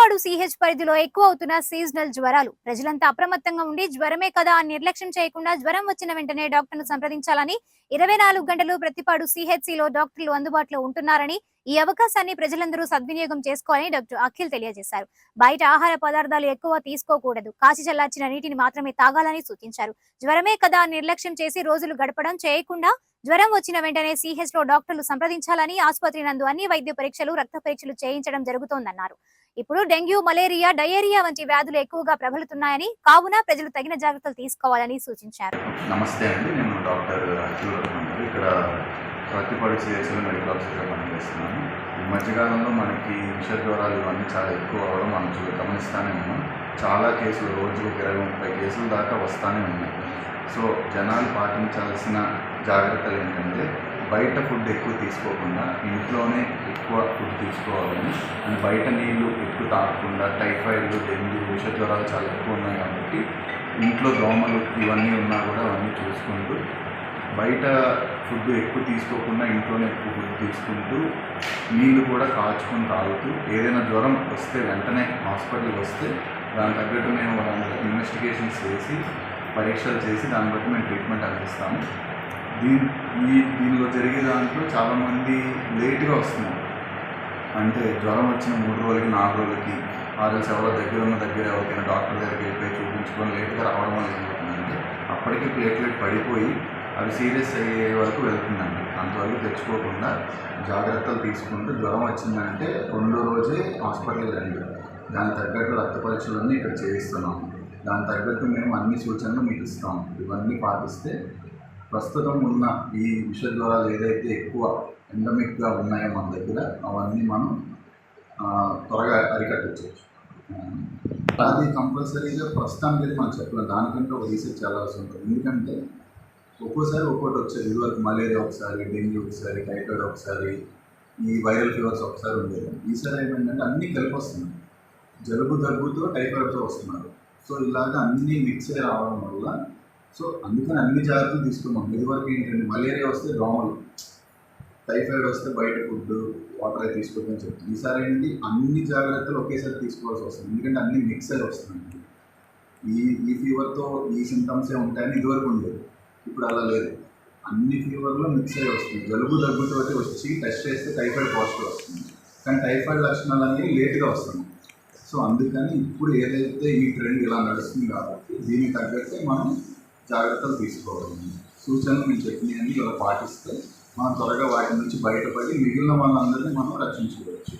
CH పరిధిలో ఎక్కువ అవుతున్న సీజనల్ జ్వరాలు. ప్రజలంతా అప్రమత్తంగా ఉండి జ్వరమే కదా అని నిర్లక్ష్యం చేయకుండా జ్వరం వచ్చిన వెంటనే డాక్టర్ను సంప్రదించాలని ఇరవై నాలుగు గంటలు ప్రతిపాడు సిహెచ్సిలో డాక్టర్లు అందుబాటులో ఉంటున్నారని ఈ అవకాశాన్ని ప్రజలందరూ సద్వినియోగం చేసుకోవాలని డాక్టర్ అఖిల్ తెలియజేశారు. బయట ఆహార పదార్థాలు ఎక్కువ తీసుకోకూడదు. కాచి చల్లార్చిన నీటిని మాత్రమే తాగాలని సూచించారు. జ్వరమే కదా నిర్లక్ష్యం చేసి రోజులు గడపడం చేయకుండా జ్వరం వచ్చిన వెంటనే సిహెచ్లో డాక్టర్లు సంప్రదించాలని ఆసుపత్రి నందు అన్ని వైద్య పరీక్షలు రక్త పరీక్షలు చేయించడం జరుగుతోందన్నారు. ఇప్పుడు డెంగ్యూ మలేరియా డయేరియా వంటి వ్యాధులు ఎక్కువగా ప్రబలుతున్నాయని కావున ప్రజలు తగిన జాగ్రత్తలు తీసుకోవాలని సూచించారు. నమస్తే అండి. నేను డాక్టర్ ఇక్కడ ప్రతిపాడు సిహెచ్లో మెడికల్ ఆఫీసర్గా పనిచేస్తున్నాను ఈ మధ్యకాలంలో మనకి విష జ్వరాలు ఇవన్నీ చాలా ఎక్కువ అవ్వడం మనం చూ గమనిస్తూనే ఉన్నాం. చాలా కేసులు రోజుకు ఇరవై ముప్పై కేసుల దాకా వస్తూనే ఉన్నాయి. సో జనాలు పాటించాల్సిన జాగ్రత్తలు ఏంటంటే బయట ఫుడ్ ఎక్కువ తీసుకోకుండా ఇంట్లోనే ఎక్కువ ఫుడ్ తీసుకోవాలని అండ్ బయట నీళ్ళు ఎక్కువ తాగకుండా టైఫాయిడ్ డెంగ్యూ విష జ్వరాలు చాలా ఎక్కువ ఉన్నాయి కాబట్టి ఇంట్లో దోమలు ఇవన్నీ ఉన్నా కూడా అవన్నీ చూసుకుంటూ బయట ఫుడ్ ఎక్కువ తీసుకోకుండా ఇంట్లోనే ఎక్కువ ఫుడ్ తీసుకుంటూ నీళ్ళు కూడా కాచుకొని తాగుతూ ఏదైనా జ్వరం వస్తే వెంటనే హాస్పిటల్కి వస్తే దాని తగ్గట్టు మేము ఇన్వెస్టిగేషన్స్ చేసి పరీక్షలు చేసి దాన్ని బట్టి మేము ట్రీట్మెంట్ అందిస్తాము. దీని ఈ దీనిలో జరిగే దాంట్లో చాలామంది లేట్గా వస్తున్నారు. అంటే జ్వరం వచ్చిన మూడు రోజులకి నాలుగు రోజులకి ఆర్ఎల్స్ ఎవరో దగ్గర ఉన్న దగ్గర ఎవరికైనా డాక్టర్ దగ్గరికి వెళ్ళిపోయి చూపించుకొని లేట్గా రావడం వల్ల ఏమవుతుందంటే అప్పటికి ప్లేట్లెట్ పడిపోయి అవి సీరియస్ అయ్యే వరకు వెళ్తుందండి. అంతవరకు తెచ్చుకోకుండా జాగ్రత్తలు తీసుకుంటూ జ్వరం వచ్చిందంటే రెండో రోజే హాస్పిటల్కి రండి. దానికి తగ్గట్టు రక్త పరీక్షలన్నీ ఇక్కడ చేయిస్తున్నాము దాని తగ్గట్టు మేము అన్ని సూచనలు మీకు ఇస్తాం. ఇవన్నీ పాటిస్తే ప్రస్తుతం ఉన్న ఈ విష జ్వరాలు ఏదైతే ఎక్కువ ఎండమిక్గా ఉన్నాయో మన దగ్గర అవన్నీ మనం త్వరగా అరికట్టచ్చు. అది కంపల్సరీగా ప్రస్తుతానికి మనం చెప్పలేదు దానికంటే ఒక రీసెర్చ్ చేయాల్సి ఉంటుంది. ఎందుకంటే ఒక్కోసారి ఒక్కోటి వచ్చేది. ఇదివరకు మలేరియా ఒకసారి డెంగ్యూ ఒకసారి టైఫాయిడ్ ఒకసారి ఈ వైరల్ ఫీవర్స్ ఒకసారి ఉండేది ఈసారి ఏమైందంటే అన్నీ కలిపి వస్తున్నాయి. జలుబు దగ్గుతో టైఫాయిడ్తో వస్తున్నారు. సో ఇలాగ అన్నీ మిక్స్ అయ్యి రావడం వల్ల సో అందుకని అన్ని జాగ్రత్తలు తీసుకున్నాం. ఇదివరకు ఏంటంటే మలేరియా వస్తే దోమలు టైఫాయిడ్ వస్తే బయట ఫుడ్ వాటర్ అయితే తీసుకోవద్దని చెప్తుంది ఈసారి ఏంటి అన్ని జాగ్రత్తలు ఒకేసారి తీసుకోవాల్సి వస్తుంది. ఎందుకంటే అన్ని మిక్స్ అయి వస్తున్నాయి. ఈ ఈ ఫీవర్తో ఈ సిమ్టమ్సే ఉంటాయని ఇదివరకు ఉండేది. ఇప్పుడు అలా లేదు. అన్ని ఫీవర్లో మిక్స్ అయ్యి వస్తుంది. జలుబు దగ్గుతో వచ్చి టెస్ట్ చేస్తే టైఫాయిడ్ పాజిటివ్ వస్తుంది. కానీ టైఫాయిడ్ లక్షణాలు అనేవి లేట్గా వస్తుంది సో అందుకని ఇప్పుడు ఏదైతే ఈ ట్రెండ్ ఇలా నడుస్తుంది కాబట్టి దీనికి తగ్గట్టే మనం జాగ్రత్తలు తీసుకోవాలి. సూచనలు మేము చెప్పినవన్నీ ఇలా పాటిస్తే మనం త్వరగా వాటి నుంచి బయటపడి మిగిలిన వాళ్ళందరినీ మనం రక్షించుకోవచ్చు.